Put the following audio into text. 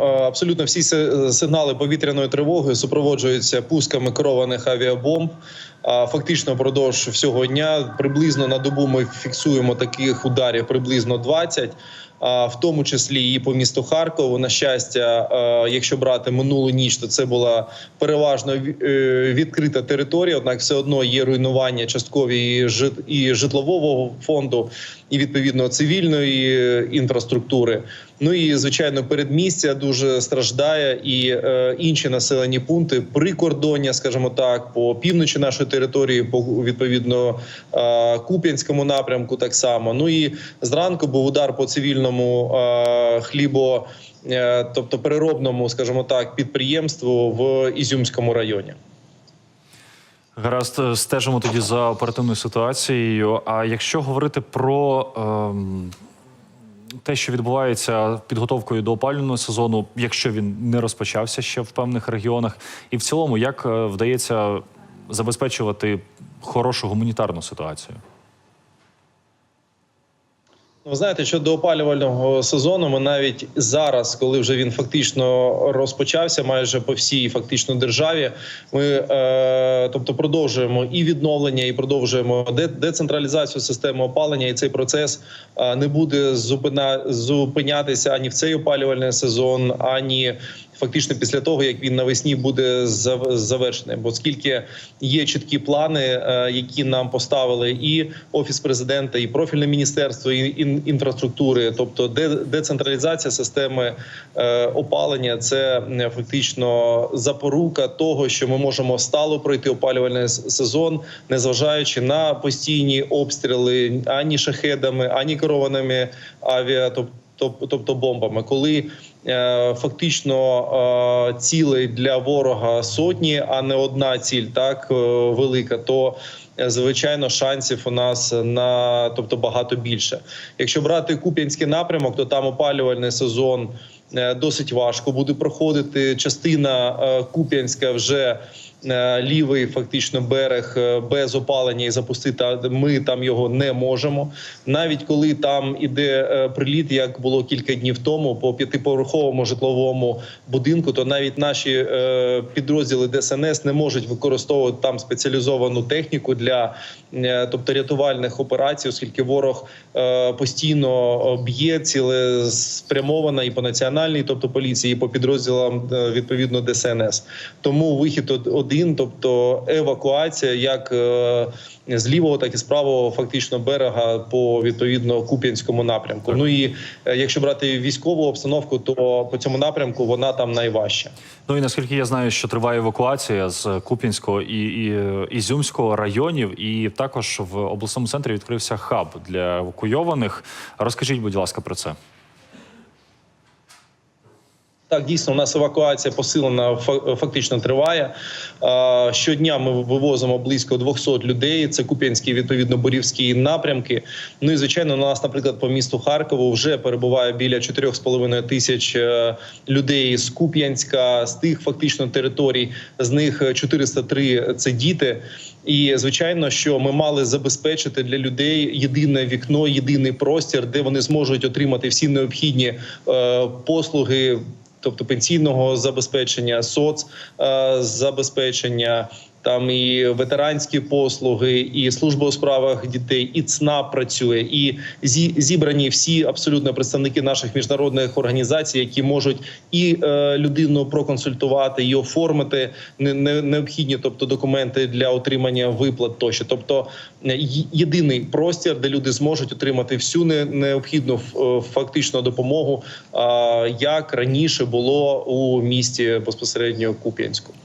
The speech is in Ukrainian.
Е, Абсолютно всі си- сигнали повітряної тривоги супроводжуються пусками керованих авіабомб. Фактично впродовж всього дня приблизно на добу ми фіксуємо таких ударів приблизно 20, а в тому числі і по місту Харкову. На щастя, якщо брати минулу ніч, то це була переважно е, відкрита територія. Однак, все одно є руйнування часткові і житлового фонду, і відповідно цивільної е, інфраструктури. Ну і звичайно, передмістя дуже страждає, і е, інші населені пункти прикордоння, скажімо так, по півночі нашої території, по відповідно е, Куп'янському напрямку, так само. Ну і зранку був удар по цивільному е, хлібо, е, тобто переробному, скажімо так, підприємству в Ізюмському районі. Гаразд, стежимо тоді за оперативною ситуацією. А якщо говорити про ем, те, що відбувається підготовкою до опалювального сезону, якщо він не розпочався ще в певних регіонах, і в цілому, як вдається забезпечувати хорошу гуманітарну ситуацію? Ну, Ви знаєте, щодо опалювального сезону, ми навіть зараз, коли вже він фактично розпочався, майже по всій фактично державі, ми е, тобто продовжуємо і відновлення, і продовжуємо децентралізацію системи опалення. І цей процес е, не буде зупина, зупинятися ані в цей опалювальний сезон, ані фактично після того, як він навесні буде зав- завершений. Бо оскільки є чіткі плани, е, які нам поставили і офіс президента, і профільне міністерство і- інфраструктури, тобто де- децентралізація системи е, опалення, це фактично запорука того, що ми можемо стало пройти опалювальний сезон, незважаючи на постійні обстріли ані шахедами, ані керованими авіа, тобто бомбами, коли е, фактично е, цілей для ворога сотні, а не одна ціль, так е, велика, то звичайно шансів у нас на тобто багато більше. Якщо брати Куп'янський напрямок, то там опалювальний сезон досить важко буде проходити. Частина е, Куп'янська вже е, лівий фактично берег е, без опалення і запустити ми там його не можемо. Навіть коли там іде е, приліт, як було кілька днів тому, по п'ятиповерховому житловому будинку, то навіть наші е, підрозділи ДСНС не можуть використовувати там спеціалізовану техніку для е, тобто рятувальних операцій, оскільки ворог е, постійно е, б'є цілеспрямовано і по національній, тобто поліції, по підрозділам е, відповідно ДСНС. Тому вихід од- один, тобто евакуація, як е, з лівого, так і з правого фактично берега по відповідно Куп'янському напрямку. Ну і е, якщо брати військову обстановку, то по цьому напрямку вона там найважча. Ну і наскільки я знаю, що триває евакуація з Куп'янського і, і Ізюмського районів, і також в обласному центрі відкрився хаб для евакуйованих. Розкажіть, будь ласка, про це. Так, дійсно, у нас евакуація посилена фа- фактично триває. Щодня ми вивозимо близько 200 людей. Це Куп'янські, відповідно, Борівські напрямки. Ну і звичайно, у нас, наприклад, по місту Харкову вже перебуває біля 4,5 тисяч е, людей з Куп'янська, з тих фактично територій. З них 403 – це діти. І звичайно, що ми мали забезпечити для людей єдине вікно, єдиний простір, де вони зможуть отримати всі необхідні е, послуги тобто пенсійного забезпечення, соц е, забезпечення. Там і ветеранські послуги, і служба у справах дітей, і ЦНАП працює, і зі- зібрані всі абсолютно представники наших міжнародних організацій, які можуть і е, людину проконсультувати, і оформити не, не, необхідні, тобто документи для отримання виплат тощо. Тобто е, єдиний простір, де люди зможуть отримати всю не- необхідну е, фактично допомогу, а, як раніше було у місті безпосередньо Куп'янську.